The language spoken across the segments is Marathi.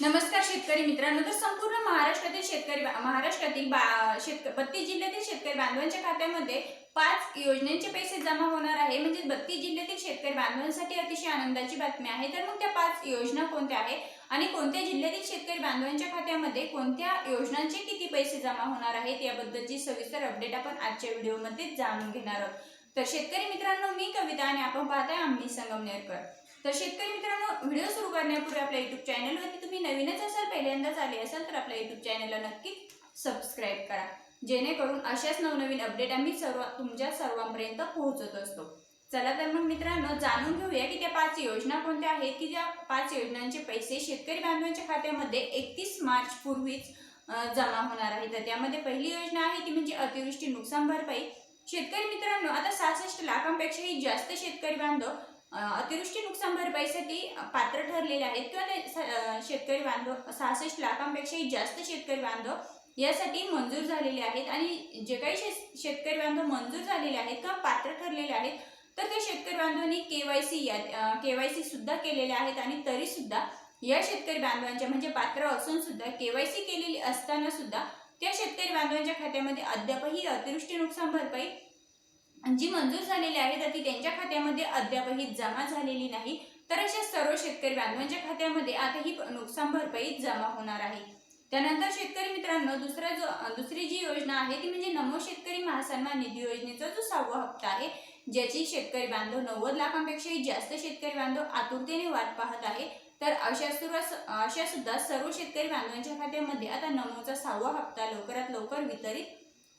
नमस्कार शेतकरी मित्रांनो तर संपूर्ण महाराष्ट्रातील शेतकरी महाराष्ट्रातील बा- शेतक बत्तीस जिल्ह्यातील शेतकरी बांधवांच्या खात्यामध्ये पाच योजनांचे पैसे जमा होणार आहे. म्हणजे बत्तीस जिल्ह्यातील शेतकरी बांधवांसाठी अतिशय आनंदाची बातमी आहे. तर मग त्या पाच योजना कोणत्या आहेत आणि कोणत्या जिल्ह्यातील शेतकरी बांधवांच्या खात्यामध्ये कोणत्या योजनांचे किती पैसे जमा होणार आहेत याबद्दलची सविस्तर अपडेट आपण आजच्या व्हिडिओमध्ये जाणून घेणार आहोत. तर शेतकरी मित्रांनो मी कविता आणि आपण पाहताय आम्ही संगमनेरकर. तर शेतकरी मित्रांनो व्हिडिओ सुरू करण्यापूर्वी आपल्या युट्यूब चॅनलवरती तुम्ही नवीनच असाल पहिल्यांदाच आले असाल तर आपल्या युट्यूब चॅनलला नक्की सबस्क्राईब करा. जेणेकरून अशाच नवनवीन अपडेट आम्ही सर्व तुमच्या सर्वांपर्यंत पोहोचत असतो. चला तर मग मित्रांनो जाणून घेऊया की त्या पाच योजना कोणत्या आहेत की ज्या पाच योजनांचे पैसे शेतकरी बांधवांच्या खात्यामध्ये एकतीस मार्च पूर्वीच जमा होणार आहे. तर त्यामध्ये पहिली योजना आहे ती म्हणजे अतिवृष्टी नुकसान भरपाई. शेतकरी मित्रांनो आता सहासष्ट लाखांपेक्षाही जास्त शेतकरी बांधव अतिवृष्टी नुकसान भरपाईसाठी पात्र ठरलेले आहेत किंवा ते शेतकरी बांधव सहासष्ट लाखांपेक्षाही जास्त शेतकरी बांधव यासाठी मंजूर झालेले आहेत आणि जे काही शे शेतकरी बांधव मंजूर झालेले आहेत किंवा पात्र ठरलेले आहेत तर त्या शेतकरी बांधवांनी के वाय सी या के वाय सुद्धा केलेले आहेत आणि तरीसुद्धा या शेतकरी बांधवांच्या म्हणजे पात्र असून सुद्धा सी केलेली असताना सुद्धा त्या शेतकरी बांधवांच्या खात्यामध्ये अद्यापही अतिवृष्टी नुकसान भरपाई जी मंजूर झालेली आहे तर ती त्यांच्या खात्यामध्ये अद्यापही जमा झालेली नाही. तर अशा सर्व शेतकरी बांधवांच्या खात्यामध्ये आता ही नुकसान भरपाई जमा होणार आहे. त्यानंतर शेतकरी मित्रांनो दुसरा जो दुसरी जी योजना आहे ती म्हणजे नमो शेतकरी महासन्मान निधी योजनेचा जो सहावा हप्ता आहे ज्याची शेतकरी बांधव नव्वद लाखांपेक्षाही जास्त शेतकरी बांधव आतुरतेने वाट पाहत आहे. तर अशा सर्व अशा सुद्धा सर्व शेतकरी बांधवांच्या खात्यामध्ये आता नमोचा सहावा हप्ता लवकरात लवकर वितरित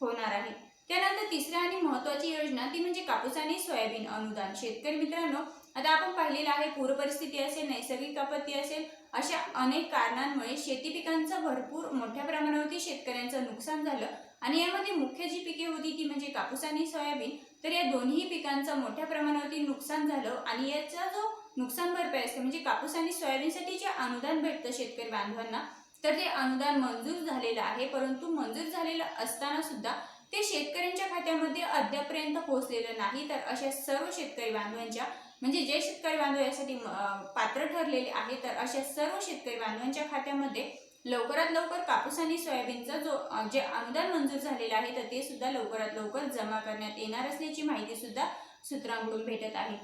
होणार आहे. त्यानंतर तिसऱ्या आणि महत्वाची योजना ती म्हणजे कापूस आणि सोयाबीन अनुदान. शेतकरी मित्रांनो आता आपण पाहिलेलं आहे पूरपरिस्थिती असेल नैसर्गिक आपत्ती असेल अशा अनेक कारणांमुळे शेती पिकांचं भरपूर मोठ्या प्रमाणावरती शेतकऱ्यांचं नुकसान झालं. आणि यामध्ये मुख्य जी पिके होती ती म्हणजे कापूस आणि सोयाबीन. तर या दोन्ही पिकांचं मोठ्या प्रमाणावरती नुकसान झालं आणि याचा जो नुकसान भरपाई असते म्हणजे कापूस आणि सोयाबीनसाठी जे अनुदान भेटतं शेतकरी बांधवांना तर ते अनुदान मंजूर झालेलं आहे. परंतु मंजूर झालेलं असताना सुद्धा ते शेतकऱ्यांच्या खात्यामध्ये अद्यापर्यंत पोहोचलेलं नाही. तर अशा सर्व शेतकरी बांधवांच्या म्हणजे जे शेतकरी बांधव यासाठी पात्र ठरलेले आहे तर अशा सर्व शेतकरी बांधवांच्या खात्यामध्ये लवकरात लवकर कापूस आणि सोयाबीनचा जो जे अनुदान मंजूर झालेलं आहे तर ते सुद्धा लवकरात लवकर जमा करण्यात येणार असल्याची माहिती सुद्धा सूत्रांकडून भेटत आहे.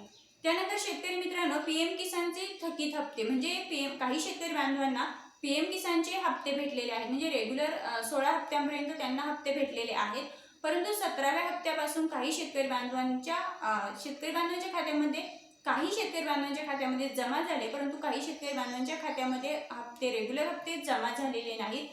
त्यानंतर शेतकरी मित्रांनो पीएम किसानचे थकीत हप्ते म्हणजे पीएम काही शेतकरी बांधवांना पीएम किसानचे हप्ते भेटलेले आहेत. म्हणजे रेग्युलर सोळा हप्त्यांपर्यंत त्यांना हप्ते भेटलेले आहेत. परंतु सतराव्या हप्त्यापासून काही शेतकरी बांधवांच्या शेतकरी बांधवांच्या खात्यामध्ये काही शेतकरी बांधवांच्या खात्यामध्ये जमा झाले परंतु काही शेतकरी बांधवांच्या खात्यामध्ये हप्ते रेग्युलर हप्ते जमा झालेले नाहीत.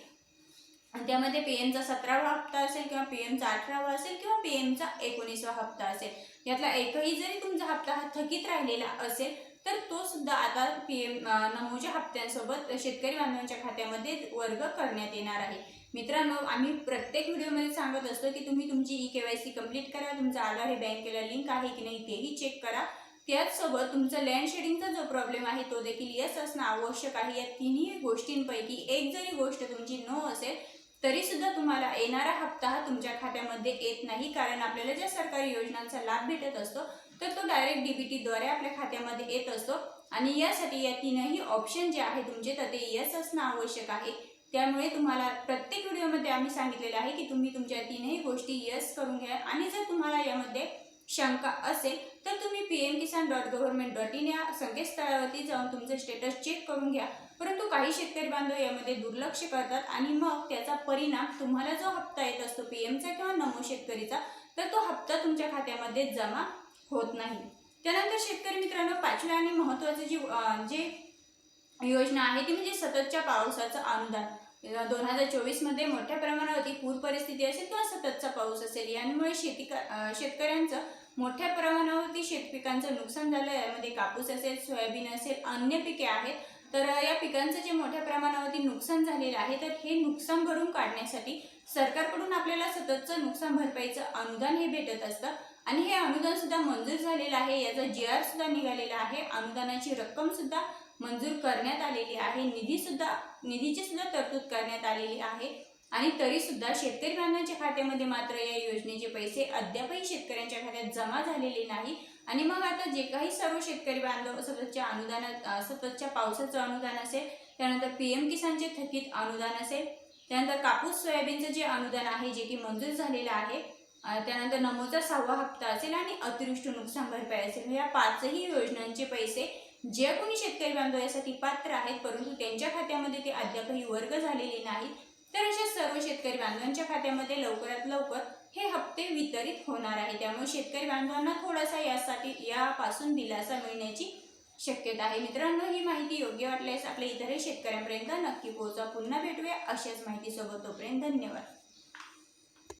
आणि त्यामध्ये पीएमचा सतरावा हप्ता असेल किंवा पीएमचा अठरावा असेल किंवा पीएमचा एकोणीसवा हप्ता असेल. यातला एकही जरी तुमचा हप्ता हा थकीत राहिलेला असेल तर तो सुद्धा आता पीएम नमोच्या हप्त्यांसोबत शेतकरी बांधवांच्या खात्यामध्ये वर्ग करण्यात येणार आहे. मित्रांनो आम्ही प्रत्येक व्हिडिओमध्ये सांगत असतो की तुम्ही तुमची E K Y C complete करा तुमचा आधार हे बँकेला लिंक आहे की नाही तेही चेक करा. त्याचसोबत तुमचा लँड शेडिंगचा जो प्रॉब्लेम आहे तो देखील यस असणं आवश्यक आहे. या तिन्ही गोष्टींपैकी एक जरी गोष्ट तुमची नो असेल तरी सुद्धा तुम्हाला येणारा हप्ता हा तुमच्या खात्यामध्ये येत नाही. कारण आपल्याला ज्या सरकारी योजनांचा लाभ भेटत असतो तर तो डायरेक्ट डीबीटीद्वारे आपल्या खात्यामध्ये येत असतो. आणि यासाठी या तीनही ऑप्शन जे आहे तुमचे तर ते यस असणं आवश्यक आहे. त्यामुळे तुम्हाला प्रत्येक व्हिडिओमध्ये आम्ही सांगितलेलं आहे की तुम्ही तुमच्या तीनही गोष्टी यस करून घ्या. आणि जर तुम्हाला यामध्ये शंका असेल तर तुम्ही P M Kisan dot government dot in या संकेतस्थळावरती जाऊन तुमचं स्टेटस चेक करून घ्या. परंतु काही शेतकरी बांधव यामध्ये दुर्लक्ष करतात आणि मग त्याचा परिणाम तुम्हाला जो हप्ता येत असतो पी एमचा किंवा नमो शेतकरीचा तर तो हप्ता तुमच्या खात्यामध्ये जमा होत नाही. त्यानंतर शेतकरी मित्रांनो पाचव्या आणि महत्त्वाचे जी जे योजना आहे ती म्हणजे सततच्या पावसाचं अनुदान. दोन हजार चोवीसमध्ये मोठ्या प्रमाणावरती पूर परिस्थिती असेल किंवा सततचा पाऊस असेल यामुळे शेती शेतकऱ्यांचं मोठ्या प्रमाणावरती शेतपिकांचं नुकसान झालं. यामध्ये कापूस असेल सोयाबीन असेल अन्य पिके आहेत. तर या पिकांचं जे मोठ्या प्रमाणावरती नुकसान झालेलं आहे तर हे नुकसान भरून काढण्यासाठी सरकारकडून आपल्याला सततचं नुकसान भरपाईचं अनुदान हे भेटत असतं. आणि हे अनुदान सुद्धा मंजूर झालेलं आहे. याचा जी आर सुद्धा निघालेला आहे. अनुदानाची रक्कम सुद्धा मंजूर करण्यात आलेली आहे. निधी सुद्धा निधीची सुद्धा तरतूद करण्यात आलेली आहे. आणि तरी सुद्धा शेतकरी बांधवांच्या खात्यामध्ये मात्र या योजनेचे पैसे अद्यापही शेतकऱ्यांच्या खात्यात जमा झालेले नाही. आणि मग आता जे काही सर्व शेतकरी बांधव सततच्या अनुदानात सततच्या पावसाचं अनुदान असेल त्यानंतर पी एम किसानचे थकीत अनुदान असेल त्यानंतर कापूस सोयाबीनचं जे अनुदान आहे जे की मंजूर झालेलं आहे त्यानंतर नमोचा सहावा हप्ता असेल आणि अतिरिक्त नुकसान भरपाई असेल. या पाचही योजनांचे पैसे जे कोणी शेतकरी बांधव यासाठी पात्र आहेत परंतु त्यांच्या खात्यामध्ये ते अद्यापही वर्ग झालेले नाहीत तर अशा सर्व शेतकरी बांधवांच्या खात्यामध्ये लवकरात लवकर हे हप्ते वितरित होणार आहे त्यामुळे शेतकरी बांधवांना थोडासा यासाठी यापासून दिलासा मिळण्याची शक्यता आहे. मित्रांनो ही माहिती योग्य वाटल्यास आपल्या इतरही शेतकऱ्यांपर्यंत नक्की पोहोचा. पुन्हा भेटूया अशाच माहितीसोबत. तोपर्यंत धन्यवाद.